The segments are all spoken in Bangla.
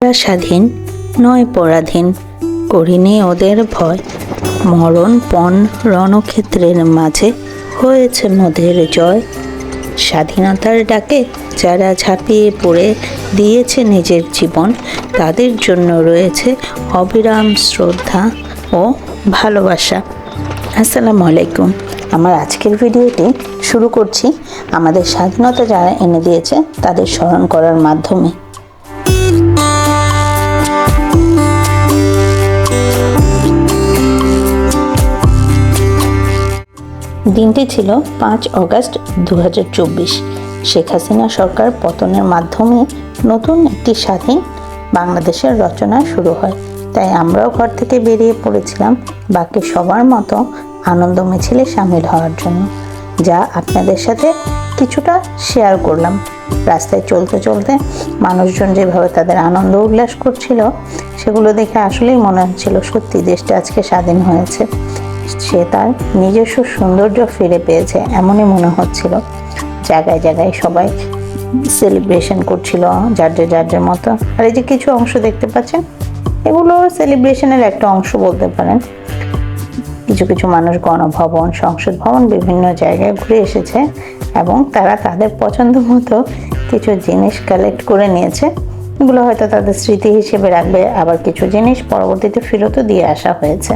ওরা স্বাধীন, নয় পরাধীন, করিনি ওদের ভয়। মরণ পণ রণক্ষেত্রের মাঝে হয়েছে মোদের জয়। স্বাধীনতার ডাকে যারা ঝাঁপিয়ে পড়ে দিয়েছে নিজের জীবন, তাদের জন্য রয়েছে অবিরাম শ্রদ্ধা ও ভালোবাসা। আসসালামু আলাইকুম। আমার আজকের ভিডিওটি শুরু করছি। আমাদের স্বাধীনতা যারা এনে দিয়েছে, তাদের স্মরণ করার মাধ্যমে। দিনটি ছিল পাঁচ অগস্ট দু হাজার চব্বিশ। শেখ হাসিনা সরকার পতনের মাধ্যমে নতুন একটি স্বাধীন বাংলাদেশের রচনা শুরু হয়। তাই আমরাও ঘর থেকে বেরিয়ে পড়েছিলাম। বাকি সবার মতো আনন্দ মিছিলে সামিল হওয়ার জন্য, যা আপনাদের সাথে কিছুটা শেয়ার করলাম। রাস্তায় চলতে চলতে মানুষজন যেভাবে তাদের আনন্দ উল্লাস করছিল, সেগুলো দেখে আসলেই মনে হচ্ছিল, সত্যি দেশটা আজকে স্বাধীন হয়েছে। সে তার নিজস্ব সৌন্দর্য ফিরে পেয়েছে, এমনই মনে হচ্ছিল। জায়গায় জায়গায় সবাই সেলিব্রেশন করছিল, যার যে যার যার মতো। আর এই যে কিছু অংশ দেখতে পাচ্ছেন, এগুলো সেলিব্রেশনের একটা অংশ বলতে পারেন। কিছু কিছু মানুষ গণভবন, সংসদ ভবন বিভিন্ন জায়গায় ঘুরে এসেছে এবং তারা তাদের পছন্দ মতো কিছু জিনিস কালেক্ট করে নিয়েছে। এগুলো হয়তো তাদের স্মৃতি হিসেবে রাখবে, আবার কিছু জিনিস পরবর্তীতে ফেরতও দিয়ে আসা হয়েছে।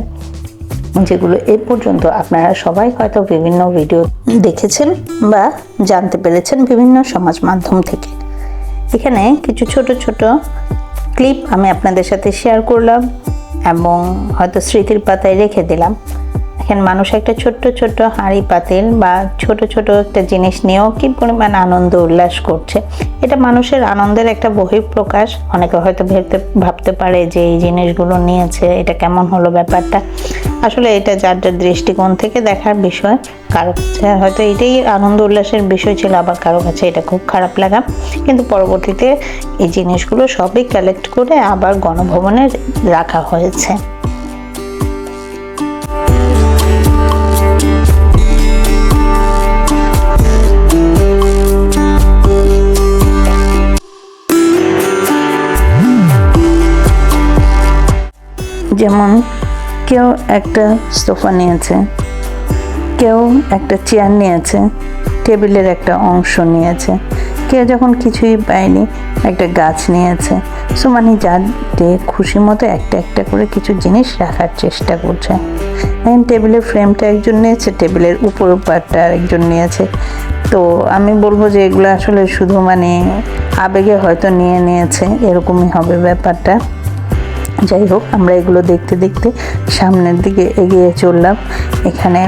যেগুলো এ পর্যন্ত আপনারা সবাই হয়তো বিভিন্ন ভিডিও দেখেছেন বা জানতে পেরেছেন বিভিন্ন সমাজ মাধ্যম থেকে। এখানে কিছু ছোট ছোট ক্লিপ আমি আপনাদের সাথে শেয়ার করলাম এবং হয়তো স্মৃতির পাতায় রেখে দিলাম। এখানে মানুষ একটা ছোট্ট ছোট্ট হাঁড়ি পাতিল বা ছোট ছোট একটা জিনিস নিয়েও কি পরিমাণ আনন্দ উল্লাস করছে। এটা মানুষের আনন্দের একটা বহিঃপ্রকাশ। অনেকে হয়তো ভেবতে ভাবতে পারে যে এই জিনিসগুলো নিয়েছে, এটা কেমন হলো ব্যাপারটা। আসলে এটা যার যার দৃষ্টিকোণ থেকে দেখার বিষয়। কারও কাছে হয়তো এটাই আনন্দ উল্লাসের বিষয় ছিল, আবার কারও কাছে এটা খুব খারাপ লাগা। কিন্তু পরবর্তীতে এই জিনিসগুলো সবই কালেক্ট করে আবার গণভবনে রাখা হয়েছে। যেমন কেউ একটা সোফা নিয়েছে, কেউ একটা চেয়ার নিয়েছে, টেবিলের একটা অংশ নিয়েছে, কেউ যখন কিছুই পায়নি একটা গাছ নিয়েছে। সো মানে যার খুশি মতো একটা একটা করে কিছু জিনিস রাখার চেষ্টা করছে। এখন টেবিলের ফ্রেমটা একজন নিয়েছে টেবিলের উপর পাটটা আরেকজন নিয়েছে। তো আমি বলব যে এগুলো আসলে শুধু মানে আবেগে হয়তো নিয়ে নিয়েছে, এরকমই হবে ব্যাপারটা। যাই হোক আমরা এগুলো দেখতে দেখতে সামনের দিকে এগিয়ে চললাম। এখানে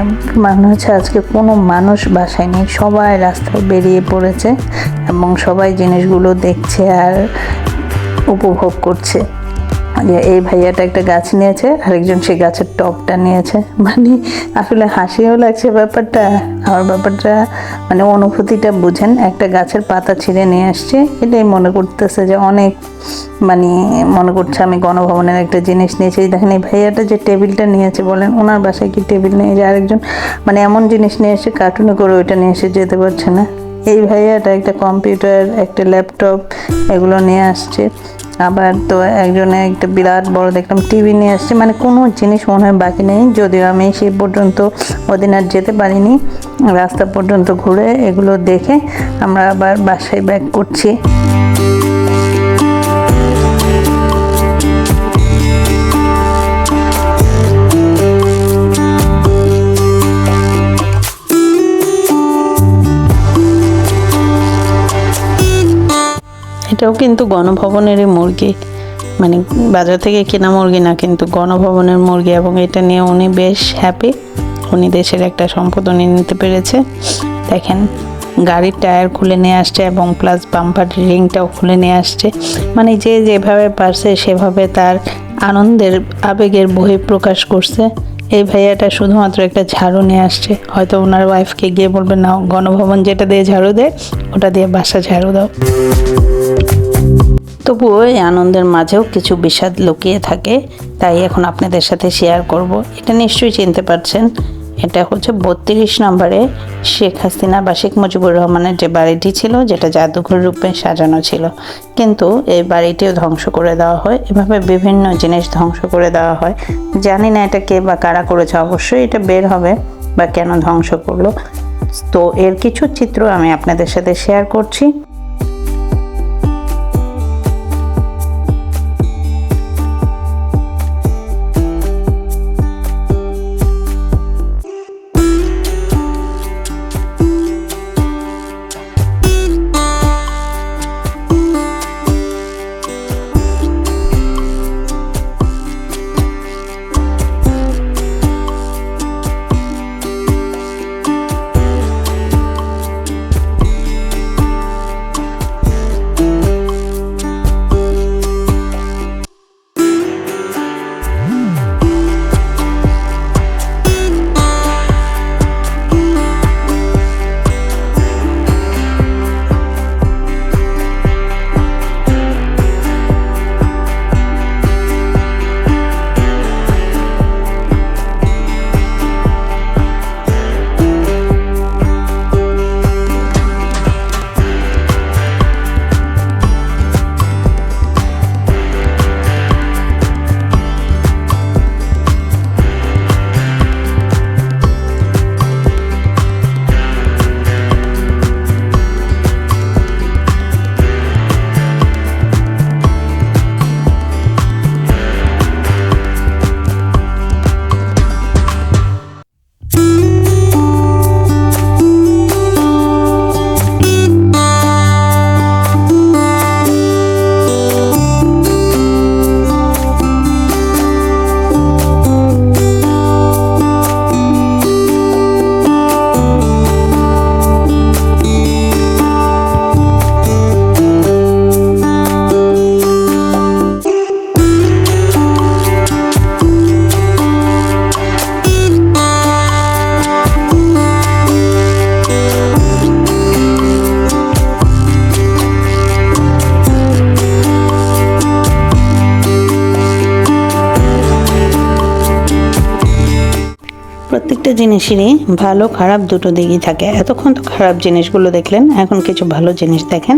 মনে হচ্ছে আজকে কোনো মানুষ বাসায় নেই, সবাই রাস্তায় বেরিয়ে পড়েছে এবং সবাই জিনিসগুলো দেখছে আর উপভোগ করছে। যে এই ভাইয়াটা একটা গাছ নিয়েছে, আরেকজন সেই গাছের টপটা নিয়েছে। মানে আসলে হাসিও লাগছে ব্যাপারটা। আমার ব্যাপারটা মানে অনুভূতিটা বুঝেন, একটা গাছের পাতা ছিঁড়ে নিয়ে আসছে, এটাই মনে করতেছে যে অনেক মানে মনে করছে আমি গণভবনের একটা জিনিস নিয়েছি। দেখেন এই ভাইয়াটা যে টেবিলটা নিয়েছে বলেন, ওনার বাসায় কি টেবিল নিয়ে যে আরেকজন মানে এমন জিনিস নিয়ে এসে কার্টুনে করে ওইটা নিয়ে এসে যেতে পারছে না। এই ভাইয়াটা একটা কম্পিউটার একটা ল্যাপটপ এগুলো নিয়ে আসছে। আবার তো একজনে একটা বিরাট বড় দেখলাম টিভি নিয়ে আসছে মানে কোনো জিনিস মনে হয় বাকি নেই, যদিও আমি সেই পর্যন্ত ওদিন আর যেতে পারিনি, রাস্তা পর্যন্ত ঘুরে এগুলো দেখে আমরা আবার বাসায় ব্যাক করছি। এটাও কিন্তু গণভবনেরই মুরগি। মানে বাজার থেকে কেনা মুরগি না, কিন্তু গণভবনের মুরগি এবং এটা নিয়ে উনি বেশ হ্যাপি উনি দেশের একটা সম্পদ উনি নিতে পেরেছে। দেখেন, গাড়ির টায়ার খুলে নিয়ে আসছে এবং প্লাস বাম্পার রিংটাও খুলে নিয়ে আসছে। মানে যে যেভাবে পারছে, সেভাবে তার আনন্দের, আবেগের বহিঃপ্রকাশ করছে। এই ভাইয়াটা শুধুমাত্র একটা ঝাড়ু নিয়ে আসছে। হয়তো ওনার ওয়াইফকে গিয়ে বলবে না গণভবন যেটা দিয়ে ঝাড়ু দেয় ওটা দিয়ে বাসা ঝাড়ু দাও। তবুও এই আনন্দের মাঝেও কিছু বিষাদ লুকিয়ে থাকে, তাই এখন আপনাদের সাথে শেয়ার করব। এটা নিশ্চয়ই চিনতে পারছেন। এটা হচ্ছে বত্রিশ নম্বরে শেখ হাসিনা বা শেখ মুজিবুর রহমানের যে বাড়িটি ছিল, যেটা জাদুঘর রূপে সাজানো ছিল। কিন্তু এই বাড়িটিও ধ্বংস করে দেওয়া হয়। এভাবে বিভিন্ন জিনিস ধ্বংস করে দেওয়া হয়। জানি না এটা কে বা কারা করেছে, অবশ্যই এটা বের হবে বা কেন ধ্বংস করল। তো এর কিছু চিত্র আমি আপনাদের সাথে শেয়ার করছি। প্রত্যেকটা জিনিসেরই ভালো, খারাপ দুটো দিকই থাকে। এতক্ষণ তো খারাপ জিনিসগুলো দেখলেন, এখন কিছু ভালো জিনিস দেখেন।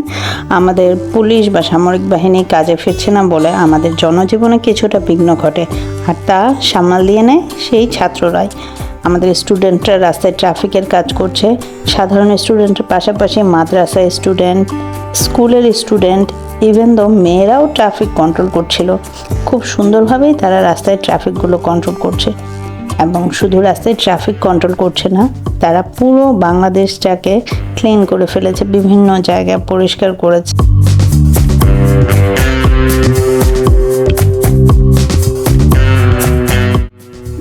আমাদের পুলিশ বা সামরিক বাহিনী কাজে ফিরছে না বলে আমাদের জনজীবনে কিছুটা বিঘ্ন ঘটে। আর তা সামাল দিয়ে নেয় সেই ছাত্ররাই। আমাদের স্টুডেন্টরা রাস্তায় ট্রাফিকের কাজ করছে। সাধারণ স্টুডেন্টের পাশাপাশি মাদ্রাসায় স্টুডেন্ট স্কুলের স্টুডেন্ট ইভেন দো মেয়েরাও ট্রাফিক কন্ট্রোল করছিল, খুব সুন্দরভাবেই তারা রাস্তায় ট্রাফিকগুলো কন্ট্রোল করছে। এবং শুধু রাস্তায় ট্রাফিক কন্ট্রোল করছে না, তারা পুরো বাংলাদেশটাকে ক্লিন করে ফেলেছে, বিভিন্ন জায়গা পরিষ্কার করেছে।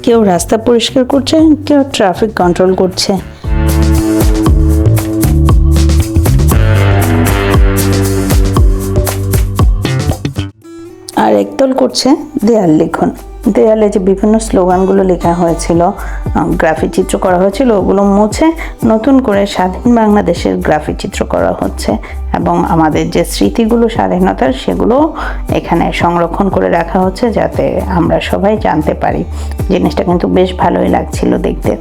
কেউ রাস্তা পরিষ্কার করছে, কেউ ট্রাফিক কন্ট্রোল করছে। আর একদল করছে দেয়াল লিখন। দেয়ালে যে বিভিন্ন স্লোগানগুলো লেখা হয়েছিল গ্রাফি চিত্র করা হয়েছিল, ওগুলো মুছে নতুন করে স্বাধীন বাংলাদেশের গ্রাফি চিত্র করা হচ্ছে এবং আমাদের যে স্মৃতিগুলো, স্বাধীনতার, সেগুলো এখানে সংরক্ষণ করে রাখা হচ্ছে যাতে আমরা সবাই জানতে পারি। জিনিসটা কিন্তু বেশ ভালোই লাগছিল দেখতে।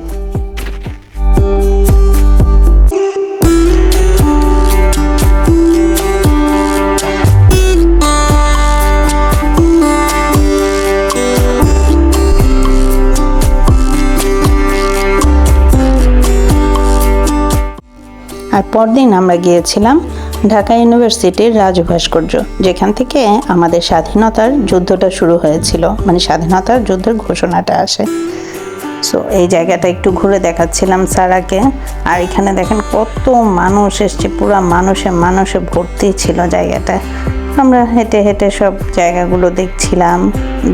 আর পরদিন আমরা গিয়েছিলাম ঢাকা ইউনিভার্সিটির রাজ ভাস্কর্য যেখান থেকে আমাদের স্বাধীনতার যুদ্ধটা শুরু হয়েছিল। মানে স্বাধীনতার যুদ্ধের ঘোষণাটা আসে। সো এই জায়গাটা একটু ঘুরে দেখাচ্ছিলাম সারাকে। আর এখানে দেখেন কত মানুষ এসছে, পুরো মানুষে মানুষে ভর্তি ছিল জায়গাটা। আমরা হেঁটে হেঁটে সব জায়গাগুলো দেখছিলাম,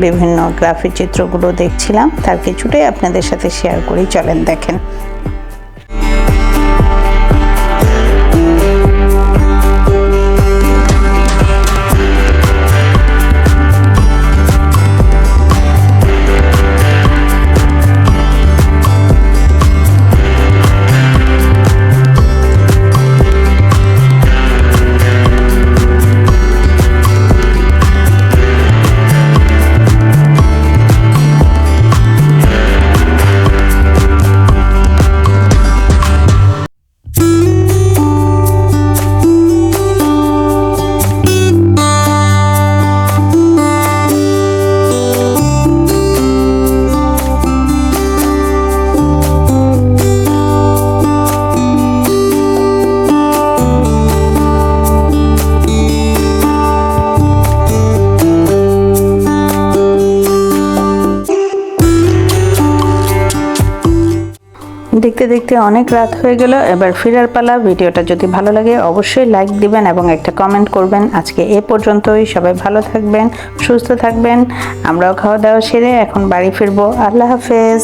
বিভিন্ন গ্রাফিক চিত্রগুলো দেখছিলাম। তার কিছুটাই আপনাদের সাথে শেয়ার করি, চলেন দেখেন। দেখতে দেখতে অনেক রাত হয়ে গেল, এবার ফিরার পালা। ভিডিওটা যদি ভালো লাগে, অবশ্যই লাইক দিবেন এবং একটা কমেন্ট করবেন। আজকে এ পর্যন্তই, সবাই ভালো থাকবেন, সুস্থ থাকবেন। আমরাও খাওয়া দাওয়া সেরে এখন বাড়ি ফিরবো। আল্লাহ হাফেজ।